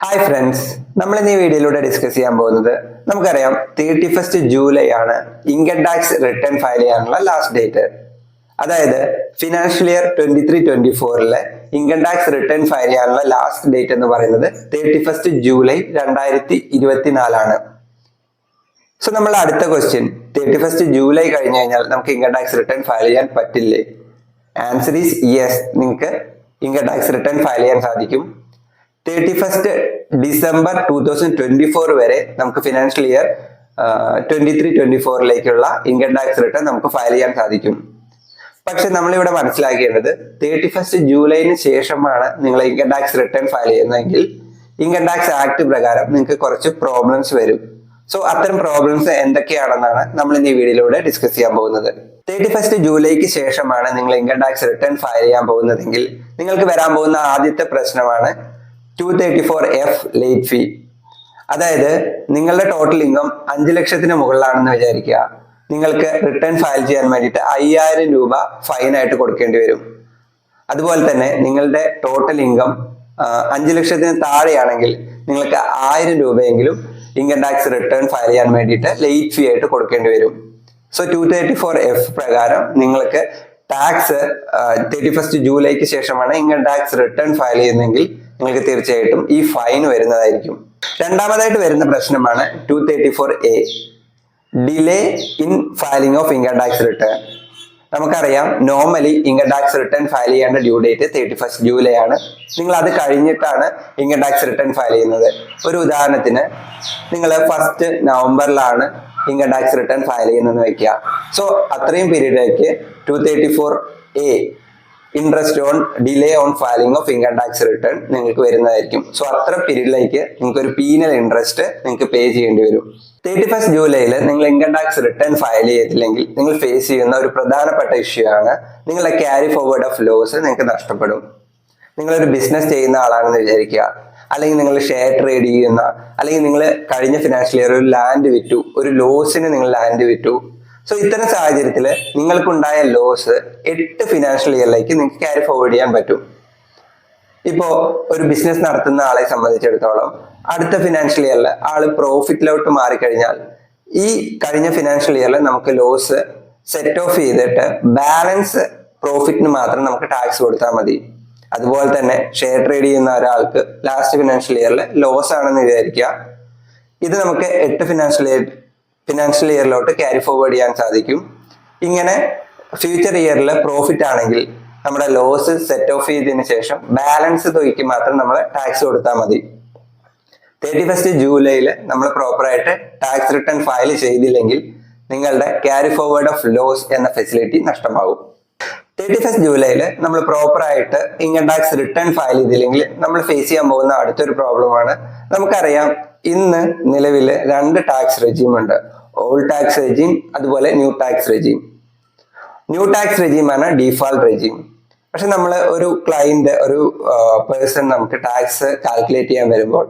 Hi friends നമ്മൾ ഇന്ന് ഈ വീഡിയോയിലൂടെ ഡിസ്കസ് ചെയ്യാൻ പോകുന്നത് നമുക്കറിയാം തേർട്ടി ഫസ്റ്റ് ജൂലൈ ആണ് ഇൻകം ടാക്സ് റിട്ടേൺ ഫയൽ ചെയ്യാനുള്ള ലാസ്റ്റ് ഡേറ്റ് അതായത് financial year twenty three twenty ഫോറിലെ income tax return file ചെയ്യാനുള്ള ലാസ്റ്റ് ഡേറ്റ് എന്ന് പറയുന്നത് തേർട്ടി ഫസ്റ്റ് ജൂലൈ രണ്ടായിരത്തി ഇരുപത്തിനാലാണ് സോ നമ്മൾ അടുത്ത ക്വസ്റ്റ്യൻ തേർട്ടി ഫസ്റ്റ് ജൂലൈ കഴിഞ്ഞ് കഴിഞ്ഞാൽ നമുക്ക് ഇൻകം ടാക്സ് റിട്ടേൺ ഫയൽ ചെയ്യാൻ പറ്റില്ലേ? ആൻസർ ഈസ് യെസ് നിങ്ങൾക്ക് ഇൻകം ടാക്സ് റിട്ടേൺ ഫയൽ ചെയ്യാൻ സാധിക്കും. Thirty first December two thousand twenty four വരെ നമുക്ക് financial year twenty three twenty ഫോറിലേക്കുള്ള income tax return നമുക്ക് ഫയൽ ചെയ്യാൻ സാധിക്കും. പക്ഷെ നമ്മളിവിടെ മനസ്സിലാക്കേണ്ടത് തേർട്ടി ഫസ്റ്റ് ജൂലൈന് ശേഷമാണ് നിങ്ങൾ ഇൻകം ടാക്സ് റിട്ടേൺ ഫയൽ ചെയ്യുന്നതെങ്കിൽ ഇൻകം ടാക്സ് ആക്ട് പ്രകാരം നിങ്ങൾക്ക് കുറച്ച് പ്രോബ്ലംസ് വരും. സോ അത്തരം പ്രോബ്ലംസ് എന്തൊക്കെയാണെന്നാണ് നമ്മൾ ഇന്ന് ഈ വീഡിയോയിലൂടെ ഡിസ്കസ് ചെയ്യാൻ പോകുന്നത്. തേർട്ടി ഫസ്റ്റ് ജൂലൈക്ക് ശേഷമാണ് നിങ്ങൾ ഇൻകം ടാക്സ് റിട്ടേൺ ഫയൽ ചെയ്യാൻ പോകുന്നതെങ്കിൽ നിങ്ങൾക്ക് വരാൻ പോകുന്ന ആദ്യത്തെ പ്രശ്നമാണ് two thirty four F late fee അതായത് നിങ്ങളുടെ ടോട്ടൽ ഇൻകം അഞ്ച് ലക്ഷത്തിന് മുകളിലാണെന്ന് വിചാരിക്കുക. നിങ്ങൾക്ക് റിട്ടേൺ ഫയൽ ചെയ്യാൻ വേണ്ടിയിട്ട് അയ്യായിരം രൂപ ഫൈനായിട്ട് കൊടുക്കേണ്ടി വരും. അതുപോലെ തന്നെ നിങ്ങളുടെ ടോട്ടൽ ഇൻകം അഞ്ച് ലക്ഷത്തിന് താഴെയാണെങ്കിൽ നിങ്ങൾക്ക് ആയിരം രൂപയെങ്കിലും ഇൻകം ടാക്സ് റിട്ടേൺ ഫയൽ ചെയ്യാൻ വേണ്ടിയിട്ട് ലേറ്റ് ഫീ ആയിട്ട് കൊടുക്കേണ്ടി വരും. So two thirty four F പ്രകാരം നിങ്ങൾക്ക് ടാക്സ് തേർട്ടി ഫസ്റ്റ് ജൂലൈക്ക് ശേഷമാണ് ഇൻകം ടാക്സ് റിട്ടേൺ ഫയൽ ചെയ്യുന്നതെങ്കിൽ നിങ്ങൾക്ക് തീർച്ചയായിട്ടും ഈ ഫൈൻ വരുന്നതായിരിക്കും. രണ്ടാമതായിട്ട് വരുന്ന പ്രശ്നമാണ് two thirty four A delay in filing of income tax return നമുക്കറിയാം normally income tax return file ചെയ്യേണ്ട due date thirty first July ആണ് നിങ്ങൾ അത് കഴിഞ്ഞിട്ടാണ് ഇൻകം ടാക്സ് റിട്ടേൺ ഫയൽ ചെയ്യുന്നത്. ഒരു ഉദാഹരണത്തിന് നിങ്ങൾ ഫസ്റ്റ് നവംബറിലാണ് ഇൻകം ടാക്സ് റിട്ടേൺ ഫയൽ ചെയ്യുന്നതെന്ന് വെക്കുക. സോ അത്രയും പീരീഡിലേക്ക് two thirty four A interest on delay on filing of income tax return നിങ്ങൾക്ക് വരുന്നതായിരിക്കും. സോ അത്ര പീരീഡിലേക്ക് നിങ്ങൾക്ക് ഒരു പീനൽ ഇൻട്രസ്റ്റ് നിങ്ങൾക്ക് പേ ചെയ്യേണ്ടി വരും. തേർട്ടി ഫസ്റ്റ് ജൂലൈയിൽ നിങ്ങൾ ഇൻകം ടാക്സ് റിട്ടേൺ ഫയൽ ചെയ്തില്ലെങ്കിൽ നിങ്ങൾ ഫേസ് ചെയ്യുന്ന ഒരു പ്രധാനപ്പെട്ട ഇഷ്യൂ ആണ് നിങ്ങളുടെ ക്യാരി ഫോർവേഡ് ഓഫ് ലോസ് നിങ്ങൾക്ക് നഷ്ടപ്പെടും. നിങ്ങളൊരു ബിസിനസ് ചെയ്യുന്ന ആളാണെന്ന് വിചാരിക്കുക. അല്ലെങ്കിൽ നിങ്ങൾ ഷെയർ ട്രേഡ് ചെയ്യുന്ന അല്ലെങ്കിൽ നിങ്ങൾ കഴിഞ്ഞ ഫിനാൻഷ്യൽ ഇയർ ഒരു ലാൻഡ് വിറ്റു ഒരു ലോസിന് നിങ്ങൾ ലാൻഡ് വിറ്റു. സോ ഇത്തരം സാഹചര്യത്തിൽ നിങ്ങൾക്കുണ്ടായ ലോസ് എട്ട് ഫിനാൻഷ്യൽ ഇയറിലേക്ക് നിങ്ങൾക്ക് ക്യാരി ഫോർവേഡ് ചെയ്യാൻ പറ്റും. ഇപ്പോ ഒരു ബിസിനസ് നടത്തുന്ന ആളെ സംബന്ധിച്ചിടത്തോളം അടുത്ത ഫിനാൻഷ്യൽ ഇയറിൽ ആൾ പ്രോഫിറ്റിലോട്ട് മാറിക്കഴിഞ്ഞാൽ ഈ കഴിഞ്ഞ ഫിനാൻഷ്യൽ ഇയറിൽ നമുക്ക് ലോസ് സെറ്റ് ഓഫ് ചെയ്തിട്ട് ബാലൻസ് പ്രോഫിറ്റിന് മാത്രം നമുക്ക് ടാക്സ് കൊടുത്താൽ മതി. അതുപോലെ തന്നെ ഷെയർ ട്രേഡ് ചെയ്യുന്ന ഒരാൾക്ക് ലാസ്റ്റ് ഫിനാൻഷ്യൽ ഇയറിൽ ലോസ് ആണെന്ന് വിചാരിക്കുക. ഇത് നമുക്ക് എട്ട് ഫിനാൻഷ്യൽ ഇയർ ഫിനാൻഷ്യൽ ഇയറിലോട്ട് ക്യാരി ഫോർവേഡ് ചെയ്യാൻ സാധിക്കും. ഇങ്ങനെ ഫ്യൂച്ചർ ഇയറിൽ പ്രോഫിറ്റ് ആണെങ്കിൽ നമ്മുടെ ലോസ് സെറ്റ് ഓഫ് ചെയ്തതിന് ശേഷം ബാലൻസ് തുകയ്ക്ക് മാത്രം നമ്മൾ ടാക്സ് കൊടുത്താൽ മതി. തേർട്ടി ഫസ്റ്റ് ജൂലൈയിൽ നമ്മൾ പ്രോപ്പറായിട്ട് ടാക്സ് റിട്ടേൺ ഫയൽ ചെയ്തില്ലെങ്കിൽ നിങ്ങളുടെ ക്യാരി ഫോർവേഡ് ഓഫ് ലോസ് എന്ന ഫെസിലിറ്റി നഷ്ടമാകും. തേർട്ടി ഫസ്റ്റ് ജൂലൈയിൽ നമ്മൾ പ്രോപ്പറായിട്ട് ഇൻകം ടാക്സ് റിട്ടേൺ ഫയൽ ചെയ്തില്ലെങ്കിൽ നമ്മൾ ഫേസ് ചെയ്യാൻ പോകുന്ന അടുത്തൊരു പ്രോബ്ലമാണ് നമുക്കറിയാം ഇന്ന് നിലവിൽ രണ്ട് ടാക്സ് റെജീം ഉണ്ട്. ഓൾഡ് ടാക്സ് റെജീം അതുപോലെ new tax regime new tax റെജീമാണ് default regime പക്ഷെ നമ്മൾ ഒരു ക്ലയന്റ് ഒരു പേഴ്സൺ നമുക്ക് ടാക്സ് കാൽക്കുലേറ്റ് ചെയ്യാൻ വരുമ്പോൾ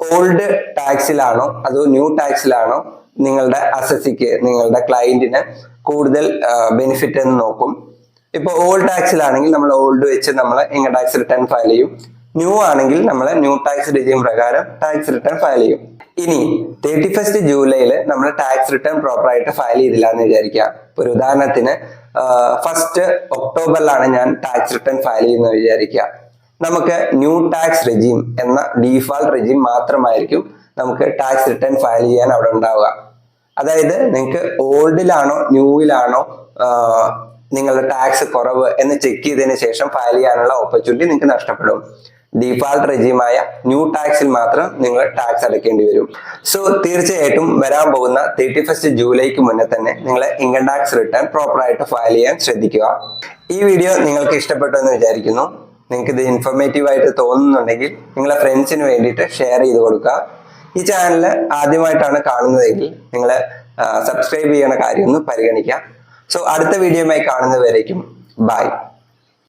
ഓൾഡ് ടാക്സിലാണോ അതോ ന്യൂ ടാക്സിലാണോ നിങ്ങളുടെ അസസിക്ക് നിങ്ങളുടെ ക്ലയന്റിന് കൂടുതൽ ബെനിഫിറ്റ് എന്ന് നോക്കും. ഇപ്പൊ ഓൾഡ് ടാക്സിലാണെങ്കിൽ നമ്മൾ ഓൾഡ് വെച്ച് നമ്മൾ ഇൻകം ടാക്സ് റിട്ടേൺ ഫയൽ ചെയ്യും. ന്യൂ ആണെങ്കിൽ നമ്മൾ ന്യൂ ടാക്സ് റിജീം പ്രകാരം ടാക്സ് റിട്ടേൺ ഫയൽ ചെയ്യും. ഇനി തേർട്ടി ഫസ്റ്റ് ജൂലൈയിൽ നമ്മൾ ടാക്സ് റിട്ടേൺ പ്രോപ്പറായിട്ട് ഫയൽ ചെയ്തില്ല എന്ന് വിചാരിക്കുക. ഒരു ഉദാഹരണത്തിന് ഫസ്റ്റ് ഒക്ടോബറിലാണ് ഞാൻ ടാക്സ് റിട്ടേൺ ഫയൽ ചെയ്യുന്നത് വിചാരിക്കുക. നമുക്ക് ന്യൂ ടാക്സ് റെജീം എന്ന ഡീഫാൾട്ട് റെജീം മാത്രമായിരിക്കും നമുക്ക് ടാക്സ് റിട്ടേൺ ഫയൽ ചെയ്യാൻ അവിടെ ഉണ്ടാവുക. അതായത് നിങ്ങൾക്ക് ഓൾഡിലാണോ ന്യൂവിലാണോ നിങ്ങളുടെ ടാക്സ് കുറവ് എന്ന് ചെക്ക് ചെയ്തതിന് ശേഷം ഫയൽ ചെയ്യാനുള്ള ഓപ്പർച്യൂണിറ്റി നിങ്ങൾക്ക് നഷ്ടപ്പെടും. ഡീഫാൾട്ട് റെജീമായ ന്യൂ ടാക്സിൽ മാത്രം നിങ്ങൾ ടാക്സ് അടയ്ക്കേണ്ടി വരും. സോ തീർച്ചയായിട്ടും വരാൻ പോകുന്ന തേർട്ടി ഫസ്റ്റ് ജൂലൈക്ക് മുന്നേ തന്നെ നിങ്ങൾ ഇൻകം ടാക്സ് റിട്ടേൺ പ്രോപ്പറായിട്ട് ഫയൽ ചെയ്യാൻ ശ്രദ്ധിക്കുക. ഈ വീഡിയോ നിങ്ങൾക്ക് ഇഷ്ടപ്പെട്ടു എന്ന് വിചാരിക്കുന്നു. നിങ്ങൾക്ക് ഇത് ഇൻഫോർമേറ്റീവ് ആയിട്ട് തോന്നുന്നുണ്ടെങ്കിൽ നിങ്ങളെ ഫ്രണ്ട്സിന് വേണ്ടിയിട്ട് ഷെയർ ചെയ്ത് കൊടുക്കുക. ഈ ചാനൽ ആദ്യമായിട്ടാണ് കാണുന്നതെങ്കിൽ നിങ്ങൾ സബ്സ്ക്രൈബ് ചെയ്യണ കാര്യം ഒന്ന് പരിഗണിക്കുക. സോ അടുത്ത വീഡിയോയുമായി കാണുന്നവരേക്കും ബൈ